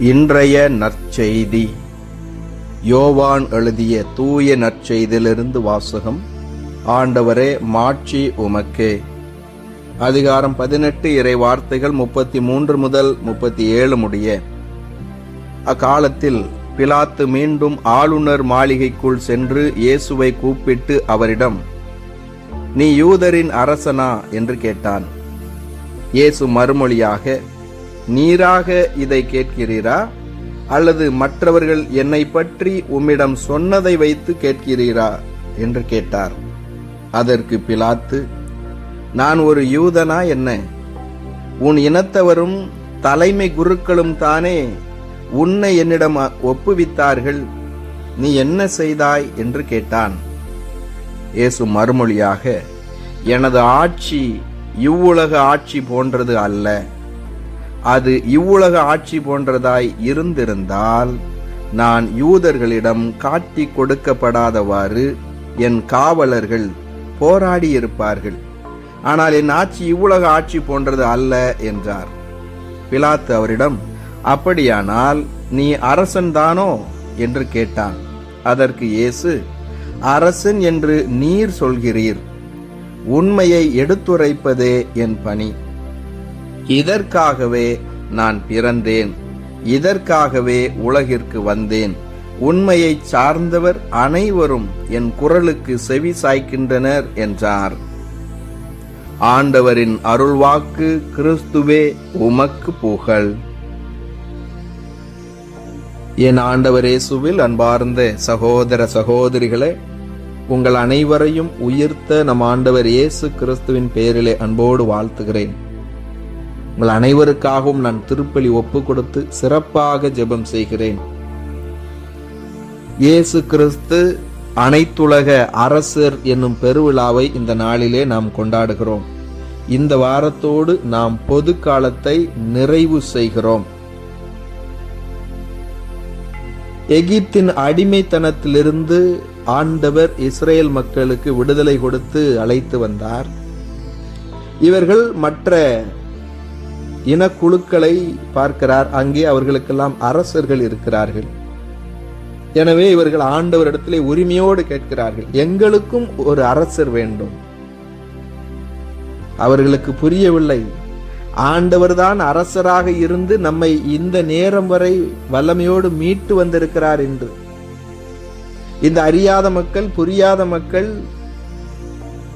இன்றைய நற்செய்தி. யோவான் எழுதிய தூய நற்செய்தியிலிருந்து வாசகம். ஆண்டவரே மாட்சி உமக்கே. அதிகாரம் பதினெட்டு இறை வார்த்தைகள் முப்பத்தி மூன்று முதல் முப்பத்தி ஏழு முடிய. அக்காலத்தில் பிலாத்து மீண்டும் ஆளுநர் மாளிகைக்குள் சென்று இயேசுவை கூப்பிட்டு அவரிடம் நீ யூதரின் அரசனா? என்று கேட்டான். இயேசு மறுமொழியாக நீராக இதை கேட்கிறீரா? அல்லது மற்றவர்கள் என்னை பற்றி உம்மிடம் சொன்னதை வைத்து கேட்கிறீரா? என்று கேட்டார். அதற்கு பிலாத்து நான் ஒரு யூதனா என்ன? உன் இனத்தவரும் தலைமை குருக்களும் தானே? உன்னை என்னிடம் ஒப்புவித்தார்கள். நீ என்ன செய்தாய்? என்று கேட்டான். இயேசு மறுமொழியாக எனது ஆட்சி இவ்வுலக ஆட்சி போன்றது அல்ல. அது இவ்வுலக ஆட்சி போன்றதாய் இருந்திருந்தால் நான் யூதர்களிடம் காட்டி கொடுக்கப்படாதவாறு என் காவலர்கள் போராடி இருப்பார்கள் ஆனால் என் ஆட்சி இவ்வுலக ஆட்சி போன்றது அல்ல என்றார். பிலாத்து அவரிடம் அப்படியானால் நீ அரசன் தானோ? என்று கேட்டான். அதற்கு இயேசு அரசன் என்று நீர் சொல்கிறீர். உண்மையை எடுத்துரைப்பதே என் பணி. இதற்காகவே நான் பிறந்தேன். இதற்காகவே உலகிற்கு வந்தேன். உண்மையை சார்ந்தவர் அனைவரும் என் குரலுக்கு செவி சாய்க்கின்றனர் என்றார். ஆண்டவரின் அருள்வாக்கு கிறிஸ்துவே உமக்கு புகழ். என் ஆண்டவர் இயேசுவில் அன்பார்ந்த சகோதர சகோதரிகளே உங்கள் அனைவரையும் உயிர்த்த நம் ஆண்டவர் இயேசு கிறிஸ்துவின் பெயரிலே அன்போடு வாழ்த்துகிறேன். உங்கள் அனைவருக்காகவும் நான் திருப்பலி ஒப்பு கொடுத்து சிறப்பாக ஜெபம் செய்கிறேன். இயேசு கிறிஸ்து அனைத்துலக அரசர் என்னும் பெருவிழாவை இந்த நாளிலே நாம் கொண்டாடுகிறோம். இந்த வாரத்தோடு நாம் பொது காலத்தை நிறைவு செய்கிறோம். எகிப்தின் அடிமைத்தனத்திலிருந்து ஆண்டவர் இஸ்ரேல் மக்களுக்கு விடுதலை கொடுத்து அழைத்து வந்தார். இவர்கள் மற்ற இனக்குழுக்களை பார்க்கிறார். அங்கே அவர்களுக்கெல்லாம் அரசர்கள் இருக்கிறார்கள். எனவே இவர்கள் ஆண்டவரிடத்திலே உரிமையோடு கேட்கிறார்கள். எங்களுக்கும் ஒரு அரசர் வேண்டும். அவர்களுக்கு புரியவில்லை. ஆண்டவர்தான் அரசராக இருந்து நம்மை இந்த நேரம் வரை வல்லமையோடு மீட்டு வந்திருக்கிறார் என்று. இந்த அறியாத மக்கள் புரியாத மக்கள்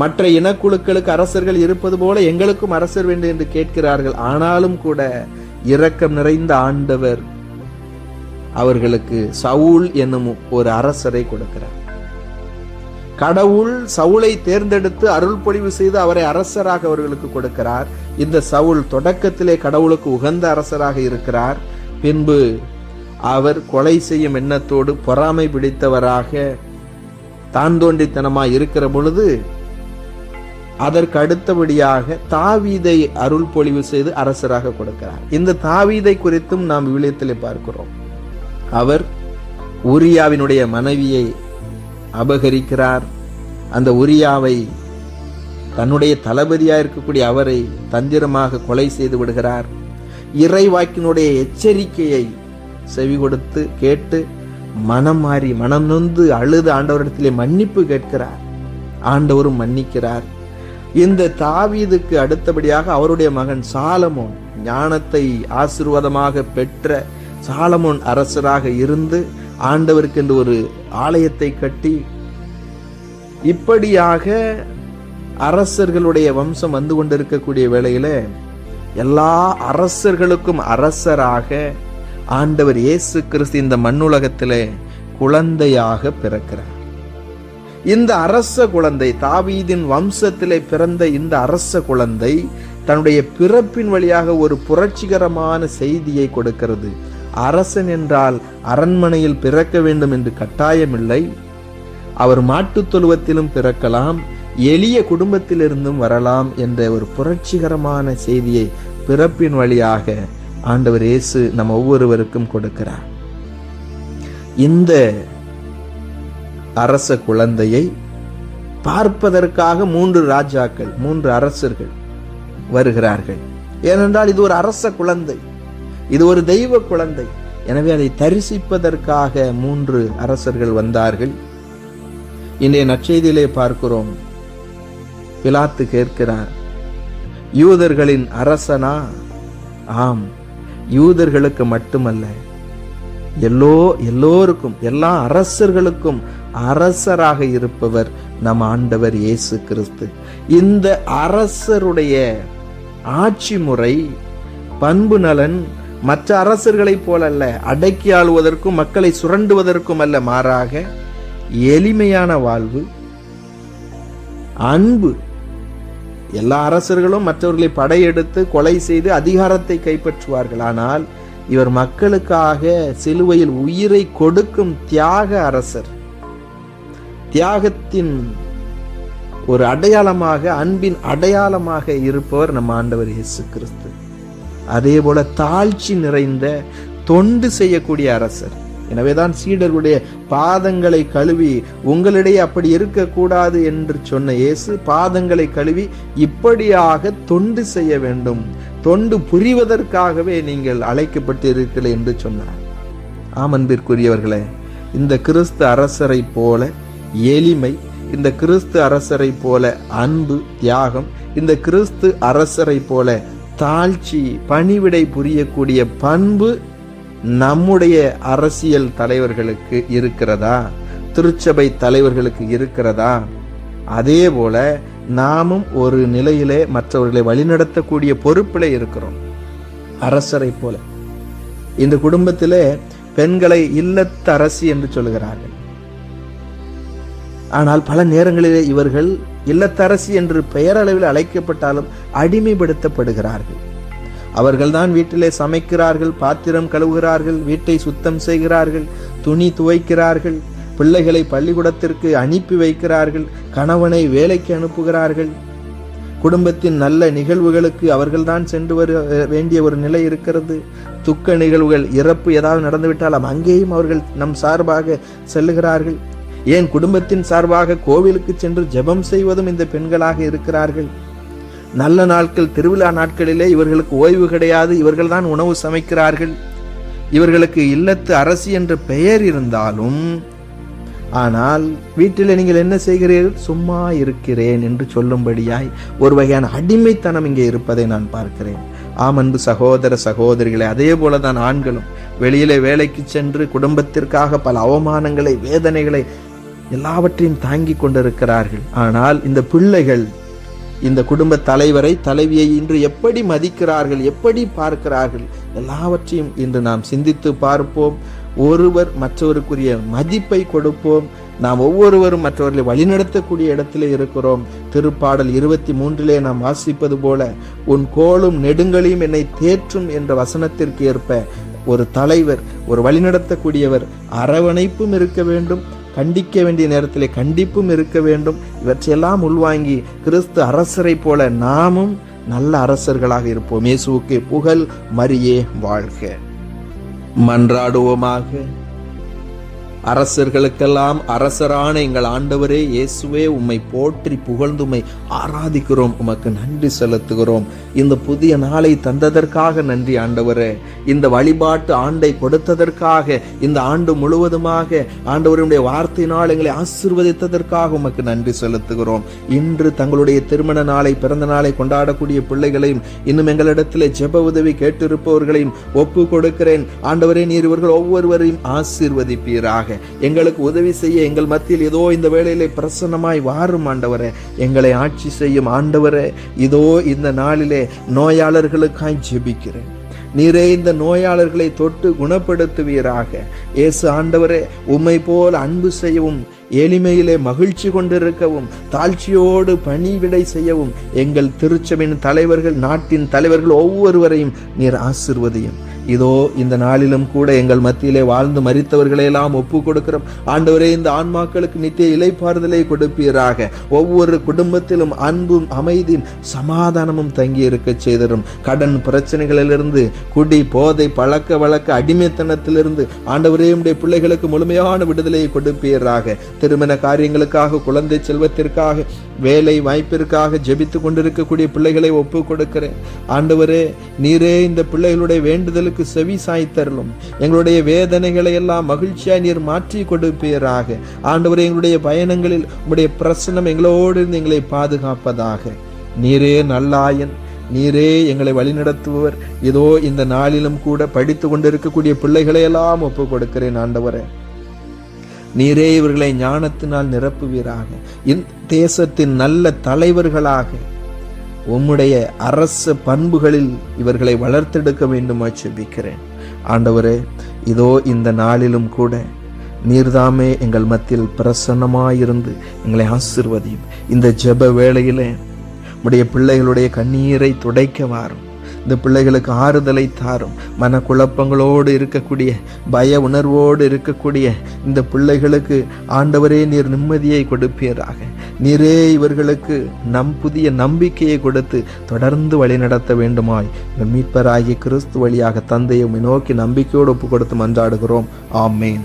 மற்ற இனக்குழுக்களுக்கு அரசர்கள் இருப்பது போல எங்களுக்கும் அரசர் வேண்டும் என்று கேட்கிறார்கள். ஆனாலும் கூட இரக்கம் நிறைந்த ஆண்டவர் அவர்களுக்கு சவுல் என்னும் ஒரு அரசரை கொடுக்கிறார். கடவுள் சவுளை தேர்ந்தெடுத்து அருள் பொழிவு செய்து அவரை அரசராக அவர்களுக்கு கொடுக்கிறார். இந்த சவுல் தொடக்கத்திலே கடவுளுக்கு உகந்த அரசராக இருக்கிறார். பின்பு அவர் கொலை செய்யும் எண்ணத்தோடு பொறாமை பிடித்தவராக தான் தோன்றித்தனமாய் இருக்கிற பொழுது அதற்கு அடுத்தபடியாக தாவீதை அருள் பொழிவு செய்து அரசராக கொடுக்கிறார். இந்த தாவீதை குறித்தும் நாம் விவிலியத்தில் பார்க்கிறோம். அவர் உரியாவினுடைய மனைவியை அபகரிக்கிறார். அந்த உரியாவை தன்னுடைய தளபதியாக இருக்கக்கூடிய அவரை தந்திரமாக கொலை செய்து விடுகிறார். இறைவாக்கினுடைய எச்சரிக்கையை செவி கொடுத்து கேட்டு மனம் மாறி மனம் நொந்து அழுது ஆண்டவரிடத்திலே மன்னிப்பு கேட்கிறார். ஆண்டவரும் மன்னிக்கிறார். இந்த தாவீதுக்கு அடுத்தபடியாக அவருடைய மகன் சாலமோன் ஞானத்தை ஆசிர்வாதமாக பெற்ற சாலமோன் அரசராக இருந்து ஆண்டவருக்கு என்று ஒரு ஆலயத்தை கட்டி இப்படியாக அரசர்களுடைய வம்சம் வந்து கொண்டிருக்கக்கூடிய வேளையில எல்லா அரசர்களுக்கும் அரசராக ஆண்டவர் இயேசு கிறிஸ்து இந்த மண்ணுலகத்தில் குழந்தையாக பிறக்கிறார். இந்த அரச குழந்தை தாவீதின் வம்சத்திலே பிறந்த இந்த அரச குழந்தை தன்னுடைய பிறப்பின் வழியாக ஒரு புரட்சிகரமான செய்தியை கொடுக்கிறது. அரசன் என்றால் அரண்மனையில் பிறக்க வேண்டும் என்று கட்டாயமில்லை. அவர் மாட்டுத் தொழுவத்திலும் பிறக்கலாம் எளிய குடும்பத்திலிருந்தும் வரலாம் என்ற ஒரு புரட்சிகரமான செய்தியை பிறப்பின் வழியாக ஆண்டவர் இயேசு நம் ஒவ்வொருவருக்கும் கொடுக்கிறார். இந்த அரச குழந்தையை பார்ப்பதற்காக மூன்று ராஜாக்கள் மூன்று அரசர்கள் வருகிறார்கள். ஏனென்றால் இது ஒரு அரச குழந்தை. இது ஒரு தெய்வ குழந்தை. எனவே அதை தரிசிப்பதற்காக மூன்று அரசர்கள் வந்தார்கள். இன்றைய நற்செய்தியிலே பார்க்கிறோம். பிலாத்து கேட்கிறார் யூதர்களின் அரசனா? ஆம் யூதர்களுக்கு மட்டுமல்ல எல்லோ எல்லோருக்கும் எல்லா அரசர்களுக்கும் அரசராக இருப்பவர் நம் ஆண்டவர் இயேசு கிறிஸ்து. இந்த அரசருடைய ஆட்சி முறை பண்பு நலன் மற்ற அரசர்களைப் போலல்ல அடக்கி ஆளுவதற்கும் மக்களை சுரண்டுவதற்கும் அல்ல மாறாக எளிமையான வாழ்வு அன்பு. எல்லா அரசர்களும் மற்றவர்களை படையெடுத்து கொலை செய்து அதிகாரத்தை கைப்பற்றுவார்கள். ஆனால் இவர் மக்களுக்காக சிலுவையில் உயிரை கொடுக்கும் தியாக அரசர். தியாகத்தின் ஒரு அடையாளமாக அன்பின் அடையாளமாக இருப்பவர் நம்ம ஆண்டவர் இயேசு கிறிஸ்து. அதே போல தாழ்ச்சி நிறைந்த தொண்டு செய்யக்கூடிய அரசர். எனவேதான் சீடர்களுடைய பாதங்களை கழுவி உங்களிடையே அப்படி இருக்கக்கூடாது என்று சொன்ன இயேசு பாதங்களை கழுவி இப்படியாக தொண்டு செய்ய வேண்டும். தொண்டு புரிவதற்காகவே நீங்கள் அழைக்கப்பட்டு இருக்கிறீர்கள் என்று சொன்னார். ஆமன்பிற்குரியவர்களே இந்த கிறிஸ்து அரசரை போல எளிமை இந்த கிறிஸ்து அரசரை போல அன்பு தியாகம் இந்த கிறிஸ்து அரசரை போல தாழ்ச்சி பணிவிடை புரியக்கூடிய பண்பு நம்முடைய அரசியல் தலைவர்களுக்கு இருக்கிறதா? திருச்சபை தலைவர்களுக்கு இருக்கிறதா? அதே போல நாமும் ஒரு நிலையிலே மற்றவர்களை வழிநடத்தக்கூடிய பொறுப்பில் இருக்கிறோம். அரசரை போல. இந்த குடும்பத்திலே பெண்களை இல்லத்தரசி என்று சொல்கிறார்கள். ஆனால் பல நேரங்களிலே இவர்கள் இல்லத்தரசி என்று பெயரளவில் அழைக்கப்பட்டாலும் அடிமைப்படுத்தப்படுகிறார்கள். அவர்கள்தான் வீட்டிலே சமைக்கிறார்கள் பாத்திரம் கழுவுகிறார்கள் வீட்டை சுத்தம் செய்கிறார்கள் துணி துவைக்கிறார்கள் பிள்ளைகளை பள்ளிக்கூடத்திற்கு அனுப்பி வைக்கிறார்கள் கணவனை வேலைக்கு அனுப்புகிறார்கள். குடும்பத்தின் நல்ல நிகழ்வுகளுக்கு அவர்கள்தான் சென்று வர வேண்டிய ஒரு நிலை இருக்கிறது. துக்க நிகழ்வுகள் இறப்பு ஏதாவது நடந்துவிட்டாலும் அங்கேயும் அவர்கள் நம் சார்பாக செல்லுகிறார்கள். ஏன் குடும்பத்தின் சார்பாக கோவிலுக்கு சென்று ஜெபம் செய்வதும் இந்த பெண்களாக இருக்கிறார்கள்? நல்ல நாட்கள் திருவிழா நாட்களிலே இவர்களுக்கு ஓய்வு கிடையாது இவர்கள்தான் உணவு சமைக்கிறார்கள். இவர்களுக்கு இல்லத்து அரசி என்ற பெயர் இருந்தாலும் ஆனால் வீட்டில் நீங்கள் என்ன செய்கிறீர்கள்? சும்மா இருக்கிறேன் என்று சொல்லும்படியாய் ஒரு வகையான அடிமைத்தனம் இங்கே இருப்பதை நான் பார்க்கிறேன். ஆம் அன்பு சகோதர சகோதரிகளை அதே போலதான் ஆண்களும். வெளியிலே வேலைக்கு சென்று குடும்பத்திற்காக பல அவமானங்களை வேதனைகளை எல்லாவற்றையும் தாங்கி கொண்டிருக்கிறார்கள். ஆனால் இந்த பிள்ளைகள் இந்த குடும்ப தலைவரை தலைவியை இன்று எப்படி மதிக்கிறார்கள் எப்படி பார்க்கிறார்கள் எல்லாவற்றையும் இன்று நாம் சிந்தித்து பார்ப்போம். ஒருவர் மற்றவருக்குரிய மதிப்பை கொடுப்போம். நாம் ஒவ்வொருவரும் மற்றவர்களை வழிநடத்தக்கூடிய இடத்திலே இருக்கிறோம். திருப்பாடல் இருபத்தி மூன்றிலே நாம் வாசிப்பது போல உன் கோலும் நெடுங்களையும் என்னை தேற்றும் என்ற வசனத்திற்கு ஏற்ப ஒரு தலைவர் ஒரு வழிநடத்தக்கூடியவர் அரவணைப்பும் இருக்க வேண்டும். கண்டிக்க வேண்டிய நேரத்திலே கண்டிப்பும் இருக்க வேண்டும். இவற்றையெல்லாம் உள்வாங்கி கிறிஸ்து அரசரை போல நாமும் நல்ல அரசர்களாக இருப்போம். இயேசுவுக்கு புகழ் மரியே வாழ்க. மன்றாடுவோமாக. அரசர்களுக்கெல்லாம் அரசரான எங்கள் ஆண்டவரே இயேசுவே உம்மை போற்றி புகழ்ந்துமை ஆராதிக்கிறோம். உமக்கு நன்றி செலுத்துகிறோம். இந்த புதிய நாளை தந்ததற்காக நன்றி ஆண்டவரே. இந்த வழிபாட்டு ஆண்டை கொடுத்ததற்காக இந்த ஆண்டு முழுவதுமாக ஆண்டவருடைய வார்த்தையினால் எங்களை ஆசிர்வதித்ததற்காக உமக்கு நன்றி செலுத்துகிறோம். இன்று தங்களுடைய திருமண நாளை பிறந்த நாளை கொண்டாடக்கூடிய பிள்ளைகளையும் இன்னும் எங்களிடத்தில் ஜெப உதவி கேட்டிருப்பவர்களையும் ஒப்பு கொடுக்கிறேன். ஆண்டவரே நீர் இவர்கள் ஒவ்வொருவரையும் ஆசீர்வதிப்பீராக. எங்களுக்கு உதவி செய்ய எங்கள் மத்தியில் ஏதோ இந்த வேளையிலே பிரசன்னமாய் வாரும் ஆண்டவரே. எங்களை ஆட்சி செய்யும் ஆண்டவரே இதோ இந்த நாளிலே நோயாளர்களுக்காய் ஜெபிக்கிறேன். நீரே இந்த நோயாளர்களை தொட்டு குணப்படுத்துவீராக. இயேசு ஆண்டவரே உம்மை போல் அன்பு செய்யவும் எளிமையிலே மகிழ்ச்சி கொண்டிருக்கவும் தாழ்ச்சியோடு பணிவிடை செய்யவும் எங்கள் திருச்சபையின் தலைவர்கள் நாட்டின் தலைவர்கள் ஒவ்வொருவரையும் நீர் ஆசிர்வதியும். இதோ இந்த நாளிலும் கூட எங்கள் மத்தியிலே வாழ்ந்து மறித்தவர்களையெல்லாம் ஒப்பு கொடுக்கிறோம் ஆண்டவரே இந்த ஆன்மாக்களுக்கு நித்திய இலைப்பாறுதலை கொடுப்பீராக. ஒவ்வொரு குடும்பத்திலும் அன்பும் அமைதியும் சமாதானமும் தங்கி இருக்க செய்தரும். கடன் பிரச்சனைகளிலிருந்து குடி போதை பழக்க வழக்க அடிமைத்தனத்திலிருந்து ஆண்டவரே உடைய பிள்ளைகளுக்கு முழுமையான விடுதலையை கொடுப்பீராக. திருமண காரியங்களுக்காக குழந்தை செல்வத்திற்காக வேலை வாய்ப்பிற்காக ஜெபித்து கொண்டிருக்கக்கூடிய பிள்ளைகளை ஒப்பு கொடுக்கிறேன் ஆண்டவரே நீரே இந்த பிள்ளைகளுடைய வேண்டுதலுக்கு எங்களுக்கு செவி சாய்த்தரலும் எங்களுடைய வேதனைகளை எல்லாம் மகிழ்ச்சியாய் நீர் மாற்றி கொடுப்பீராக. ஆண்டவரே எங்களுடைய பயணங்களில் உங்களுடைய பிரசனம் எங்களோடு இருந்து எங்களை பாதுகாப்பதாக. நீரே நல்லாயன் நீரே எங்களை வழிநடத்துபவர். இதோ இந்த நாளிலும் கூட படித்து கொண்டிருக்கக்கூடிய பிள்ளைகளை எல்லாம் ஒப்பு கொடுக்கிறேன் ஆண்டவரே. நீரே இவர்களை ஞானத்தினால் நிரப்புவீராக. இந்த தேசத்தின் நல்ல தலைவர்களாக. உம்முடைய அரச பண்புகளில் இவர்களை வளர்த்தெடுக்க வேண்டுமா செபிக்கிறேன். ஆண்டவரே இதோ இந்த நாளிலும் கூட நீர்தாமே எங்கள் மத்தியில் பிரசன்னமாயிருந்து எங்களை ஆசிர்வதியும். இந்த ஜெப வேளையிலே உடைய பிள்ளைகளுடைய கண்ணீரை துடைக்க வாரும். இந்த பிள்ளைகளுக்கு ஆறுதலை தாரும். மனக்குழப்பங்களோடு இருக்கக்கூடிய பய உணர்வோடு இருக்கக்கூடிய இந்த பிள்ளைகளுக்கு ஆண்டவரே நீர் நிம்மதியை கொடுப்பீராக. நீரே இவர்களுக்கு நம் புதிய நம்பிக்கையை கொடுத்து தொடர்ந்து வழிநடத்த வேண்டுமாய். மீட்பராகிய கிறிஸ்து வழியாக தந்தையை நோக்கி நம்பிக்கையோடு ஒப்பு கொடுத்து மன்றாடுகிறோம். ஆமேன்.